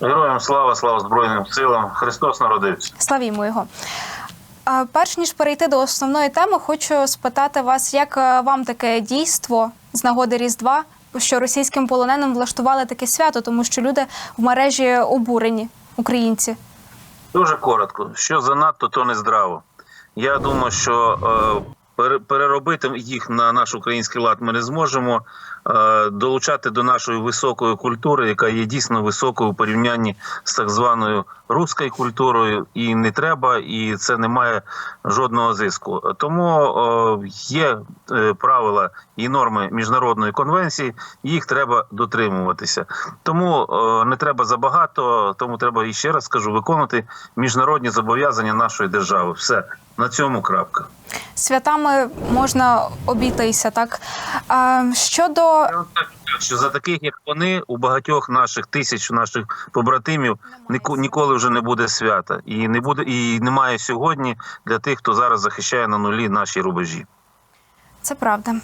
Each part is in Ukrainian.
Героям слава, слава Збройним силам. Христос народився. Славімо його. А, Перш ніж перейти до основної теми, хочу спитати вас, як е, вам таке дійство з нагоди Різдва, що російським полоненим влаштували таке свято, тому що люди в мережі обурені, українці. Дуже коротко. Що занадто, то не здраво. Я думаю, що е, переробити їх на наш український лад ми не зможемо. Е, долучати до нашої високої культури, яка є дійсно високою у порівнянні з так званою руською культурою, і не треба, і це не має жодного зиску. Тому е, є е, правила і норми міжнародної конвенції, їх треба дотримуватися. Тому не треба забагато, тому треба і ще раз скажу виконувати міжнародні зобов'язання нашої держави. Все на цьому крапка. Святами можна обійтися, так? А, щодо що за таких, як вони, у багатьох наших тисяч наших побратимів немає. ніколи вже не буде свята, і не буде, і немає сьогодні для тих, хто зараз захищає на нулі наші рубежі. Це правда.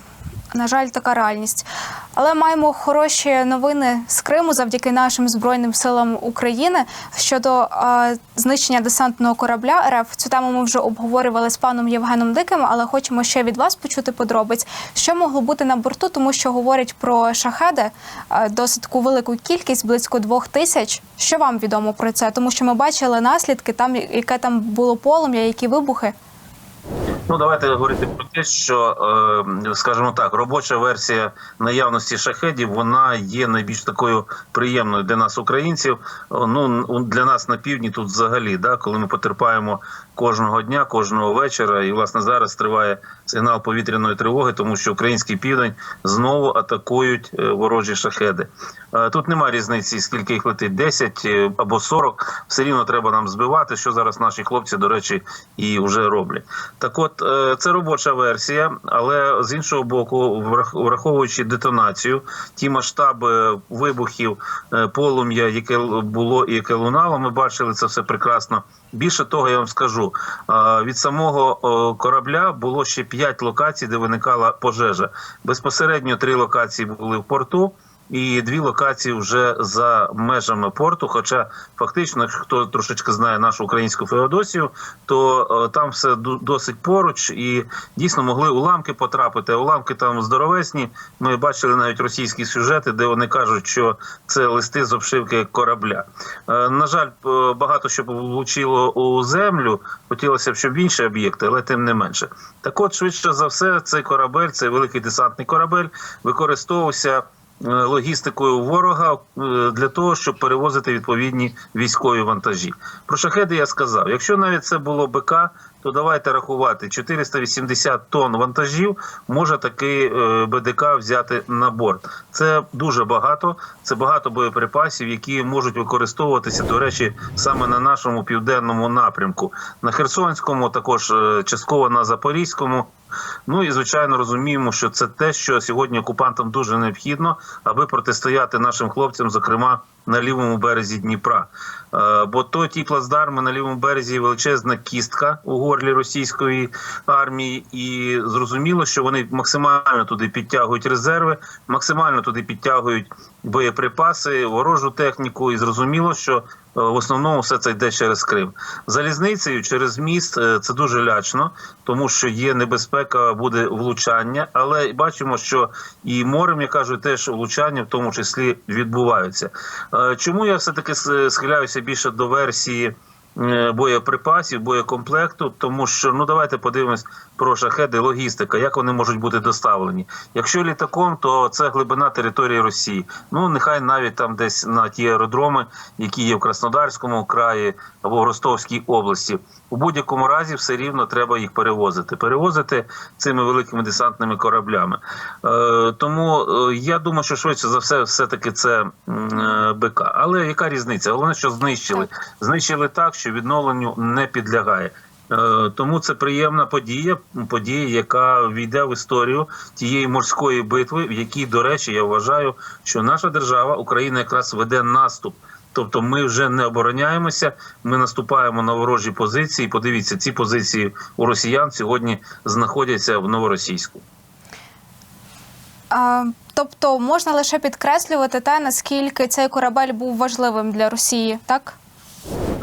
На жаль, така реальність. Але маємо хороші новини з Криму завдяки нашим збройним силам України щодо е, знищення десантного корабля РФ. Цю тему ми вже обговорювали з паном Євгеном Диким, але хочемо ще від вас почути подробиць, що могло бути на борту, тому що говорять про шахеди е, досить таку велику кількість, близько двох тисяч. Що вам відомо про це? Тому що ми бачили наслідки, там яке там було полум'я, які вибухи. Ну давайте говорити про те, що е, скажімо так, робоча версія наявності шахедів вона є найбільш такою приємною для нас, українців. Ну для нас на півдні тут взагалі, да, коли ми потерпаємо кожного дня, кожного вечора, і власне зараз триває сигнал повітряної тривоги, тому що український південь знову атакують е, ворожі шахеди. Е, Тут немає різниці, скільки їх летить 10 е, або 40, Все рівно треба нам збивати, що зараз наші хлопці, до речі, і вже роблять. Так, от це робоча версія, але з іншого боку, врах- враховуючи детонацію, ті масштаби вибухів, полум'я, яке було і яке лунало, ми бачили це все прекрасно. Більше того, я вам скажу е, від самого корабля було ще 5 локацій, де виникала пожежа. Безпосередньо три локації були в порту. І дві локації вже за межами порту. Хоча фактично, хто трошечки знає нашу українську Феодосію, то е, там все досить поруч, і дійсно могли уламки потрапити. Уламки там здоровесні. Ми бачили навіть російські сюжети, де вони кажуть, що це листи з обшивки корабля. Е, На жаль, е, багато що влучило у землю. Хотілося б, щоб інші об'єкти, але тим не менше. Так, от швидше за все, цей корабель, цей великий десантний корабель, використовувався логістикою ворога е, для того, щоб перевозити відповідні військові вантажі. Про шахеди я сказав. Якщо навіть це було БК, то давайте рахувати 480 тонн вантажів може такий е, БДК взяти на борт. Це дуже багато. Це багато боєприпасів, які можуть використовуватися, до речі, саме на нашому південному напрямку, на Херсонському, також е, частково на Запорізькому. Ну і звичайно розуміємо, що це те, що сьогодні окупантам дуже необхідно, аби протистояти нашим хлопцям, зокрема на лівому березі Дніпра. Е, Бо то ті плацдарми на лівому березі величезна кістка у горлі російської армії, і зрозуміло, що вони максимально туди підтягують резерви, максимально туди підтягують боєприпаси, ворожу техніку, і зрозуміло, що е, в основному все це йде через Крим. Залізницею через міст е, це дуже лячно, тому що є небезпека, буде влучання. Але бачимо, що і морем, я кажу, теж влучання в тому числі відбуваються. Е, Чому я все таки схиляюся більше до версії? Е, Боєприпасів, боєкомплекту, тому що ну давайте подивимось про шахеди, логістика, як вони можуть бути доставлені. Якщо літаком, то це глибина території Росії. Ну нехай навіть там десь на ті аеродроми, які є в Краснодарському краї або в Ростовській області. У будь-якому разі все рівно треба їх перевозити. Перевозити цими великими десантними кораблями. Е, тому е, я думаю, що швидше за все, все таки це е, БК. Але яка різниця? Головне, що знищили. Знищили так, що відновленню не підлягає. Е, Тому це приємна подія, подія, яка війде в історію тієї морської битви, в якій, до речі, я вважаю, що наша держава Україна якраз веде наступ. Тобто ми вже не обороняємося, ми наступаємо на ворожі позиції. Подивіться, ці позиції у росіян сьогодні знаходяться в новоросійську. А, Тобто можна лише підкреслювати те, наскільки цей корабель був важливим для Росії, так?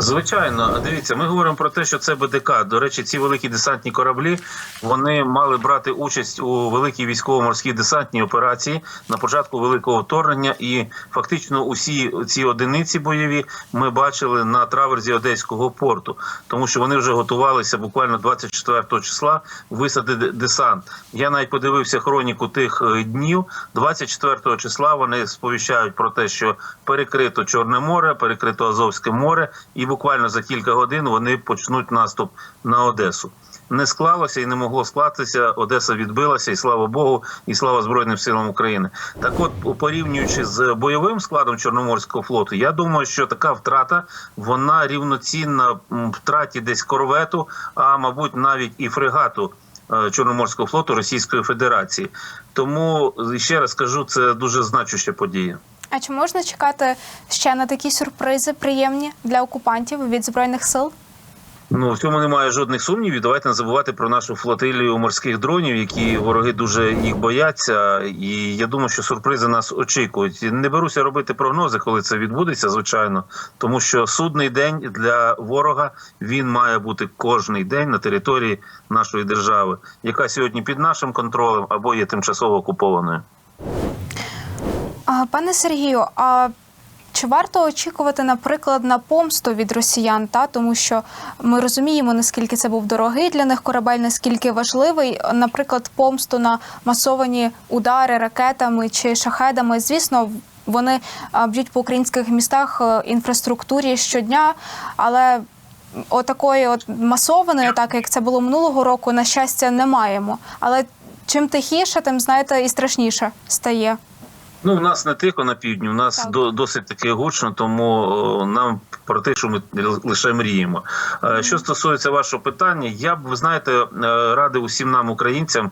Звичайно, дивіться, ми говоримо про те, що це БДК. До речі, ці великі десантні кораблі вони мали брати участь у великій військово-морській десантній операції на початку великого вторгнення. І фактично усі ці одиниці бойові ми бачили на траверзі Одеського порту, тому що вони вже готувалися буквально 24 числа висадити десант. Я навіть подивився хроніку тих е, днів. 24 числа вони сповіщають про те, що перекрито Чорне море, перекрито Азовське море, і буквально за кілька годин вони почнуть наступ на Одесу. Не склалося і не могло склатися. Одеса відбилася, і слава Богу, і слава Збройним силам України. Так, от порівнюючи з бойовим складом Чорноморського флоту, я думаю, що така втрата вона рівноцінна втраті десь корвету, а мабуть, навіть і фрегату. е, Чорноморського флоту Російської Федерації, тому ще раз кажу, це дуже значуща подія. А чи можна чекати ще на такі сюрпризи приємні для окупантів від збройних сил? Ну в цьому немає жодних сумнівів. Давайте не забувати про нашу флотилію морських дронів, які вороги дуже їх бояться. І я думаю, що сюрпризи нас очікують. Не беруся робити прогнози, коли це відбудеться, звичайно, тому що судний день для ворога він має бути кожний день на території нашої держави, яка сьогодні під нашим контролем або є тимчасово окупованою. А, Пане Сергію, а чи варто очікувати, наприклад, на помсту від росіян? Та тому що ми розуміємо, наскільки це був дорогий для них корабель, наскільки важливий, наприклад, помсту на масовані удари ракетами чи шахедами. Звісно, вони б'ють по українських містах е, інфраструктурі щодня, але отакої от масованої атаки, як це було минулого року, на щастя, не маємо. Але чим тихіше, тим знаєте, і страшніше стає. Ну, у нас не тихо на півдні, у нас Так. до, досить таки гучно, тому нам про те, що ми лише мріємо. Е, Що стосується вашого питання, я б ви знаєте, е, радив усім нам, українцям,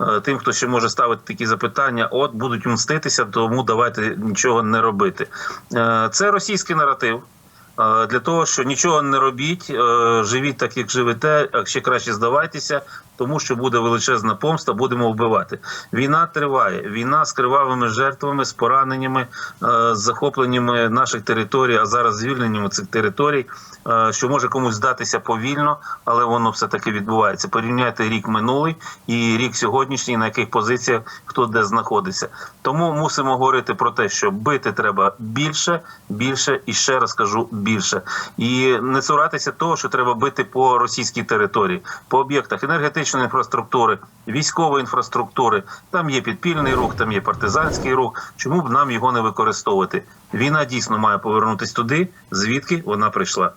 е, тим, хто ще може ставити такі запитання, от будуть мститися, тому давайте нічого не робити. Е, Це російський наратив. Е, Для того, що нічого не робіть, е, живіть так, як живете, а ще краще здавайтеся, тому що буде величезна помста, будемо вбивати. Війна триває. Війна з кривавими жертвами, з пораненнями, е, з захопленнями наших територій, а зараз звільненнями цих територій, е, що може комусь здатися повільно, але воно все таки відбувається. Порівняйте рік минулий і рік сьогоднішній, на яких позиціях хто де знаходиться. Тому мусимо говорити про те, що бити треба більше, більше і ще раз кажу більше. І не цуратися того, що треба бити по російській території, по об'єктах енергетичної інфраструктури, військової інфраструктури. Там є підпільний рух, там є партизанський рух. Чому б нам його не використовувати? Війна дійсно має повернутися туди, звідки вона прийшла.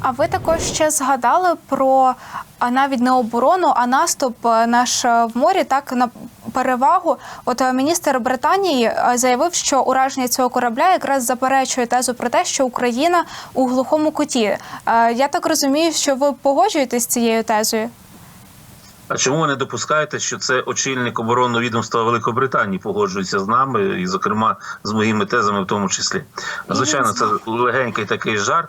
А ви також ще згадали про а навіть не оборону, а наступ е, наш е, в морі, так на перевагу. От е, міністр Британії заявив, що ураження цього корабля якраз заперечує тезу про те, що Україна у глухому куті. Я так розумію, що ви погоджуєтесь з цією тезою. А чому ви не допускаєте, що це очільник оборонного відомства Великобританії погоджується з нами, і, зокрема, з моїми тезами, в тому числі? Звичайно, це легенький такий жарт.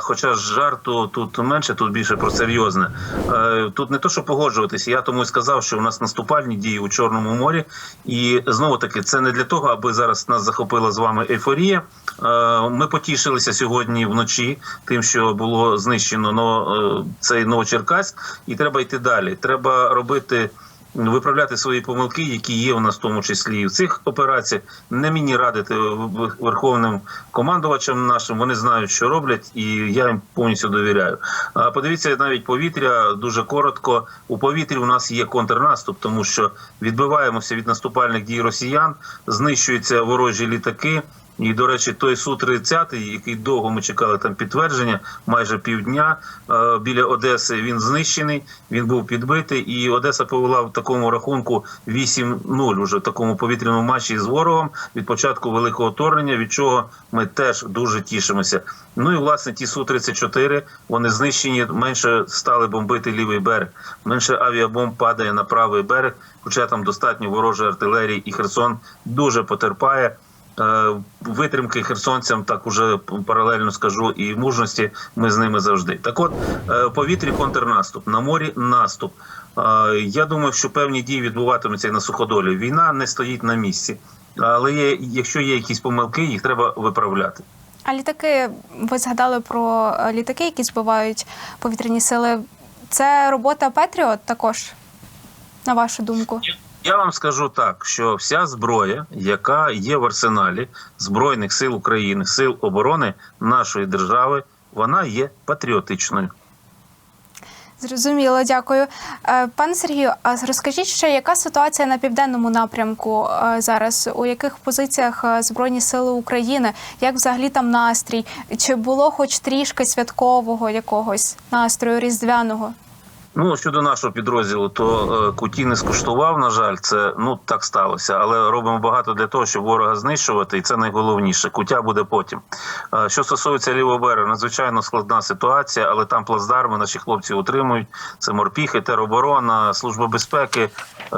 Хоча жарту тут менше, тут більше про серйозне. Е, Тут не то, що погоджуватися. Я тому і сказав, що у нас наступальні дії у Чорному морі, і знову таки це не для того, аби зараз нас захопила з вами ейфорія. Е, Ми потішилися сьогодні вночі, тим, що було знищено но- е, цей Новочеркаськ, і треба йти далі. Треба робити. Виправляти свої помилки, які є у нас в тому числі і в цих операціях. Не мені радити верховним командувачам нашим. Вони знають, що роблять, і я їм повністю довіряю. А подивіться навіть повітря дуже коротко. У повітрі у нас є контрнаступ, тому що відбиваємося від наступальних дій росіян, знищуються ворожі літаки. І, до речі, той су 30 який довго ми чекали там підтвердження, майже півдня е, біля Одеси. Він знищений, він був підбитий, і Одеса повела в такому рахунку 8-0 уже в такому повітряному матчі з ворогом від початку великого вторгнення, від чого ми теж дуже тішимося. Ну і власне ті су 34 вони знищені, менше стали бомбити лівий берег, менше авіабомб падає на правий берег, хоча там достатньо ворожої артилерії, і Херсон дуже потерпає. Е, Витримки херсонцям, так уже паралельно скажу, і мужності ми з ними завжди. Так, от е, в повітрі контрнаступ, на морі наступ. Е, Я думаю, що певні дії відбуватимуться і на суходолі. Війна не стоїть на місці, але є, якщо є якісь помилки, їх треба виправляти. А літаки, ви згадали про літаки, які збивають повітряні сили. Це робота Петріот також, на вашу думку? Я вам скажу так, що вся зброя, яка є в арсеналі Збройних сил України, сил оборони нашої держави, вона є патріотичною. Зрозуміло, дякую. Е, Пане Сергію, а розкажіть ще, яка ситуація на південному напрямку е, зараз? У яких позиціях е, Збройні Сили України? Як взагалі там настрій? Чи було хоч трішки святкового якогось настрою різдвяного? Ну щодо нашого підрозділу, то е, куті не скуштував. На жаль, це ну так сталося, але робимо багато для того, щоб ворога знищувати, і це найголовніше. Кутя буде потім. Е, що стосується лівого берега, надзвичайно складна ситуація, але там плацдарми наші хлопці утримують. Це морпіхи, тероборона, служба безпеки,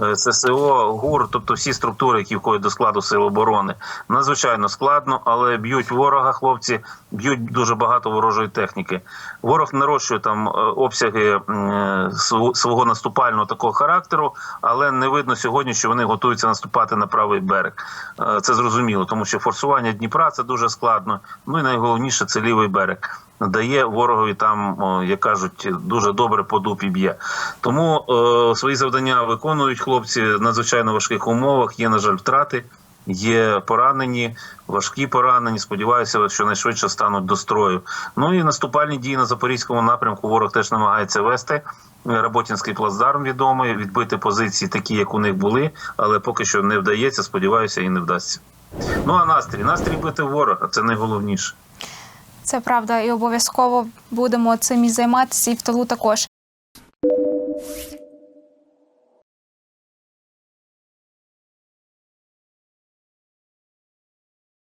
е, ССО, ГУР, тобто всі структури, які входять до складу сил оборони. Надзвичайно складно, але б'ють ворога, хлопці, б'ють дуже багато ворожої техніки. Ворог нарощує там обсяги свого наступального такого характеру, але не видно сьогодні, що вони готуються наступати на правий берег. Е, Це зрозуміло, тому що форсування Дніпра це дуже складно. Ну і найголовніше це лівий берег. Дає ворогові там, як кажуть, дуже добре по дупі б'є. Тому е, свої завдання виконують хлопці в надзвичайно важких умовах. Є, на жаль, втрати. Є поранені, важкі поранені. Сподіваюся, що найшвидше стануть до строю. Ну і наступальні дії на запорізькому напрямку. Ворог теж намагається вести. Работінський плацдарм відомий, відбити позиції такі, як у них були, але поки що не вдається. Сподіваюся, і не вдасться. Ну а настрій, настрій бити ворога це найголовніше. Це правда, і обов'язково будемо цим і займатися, і в тилу також.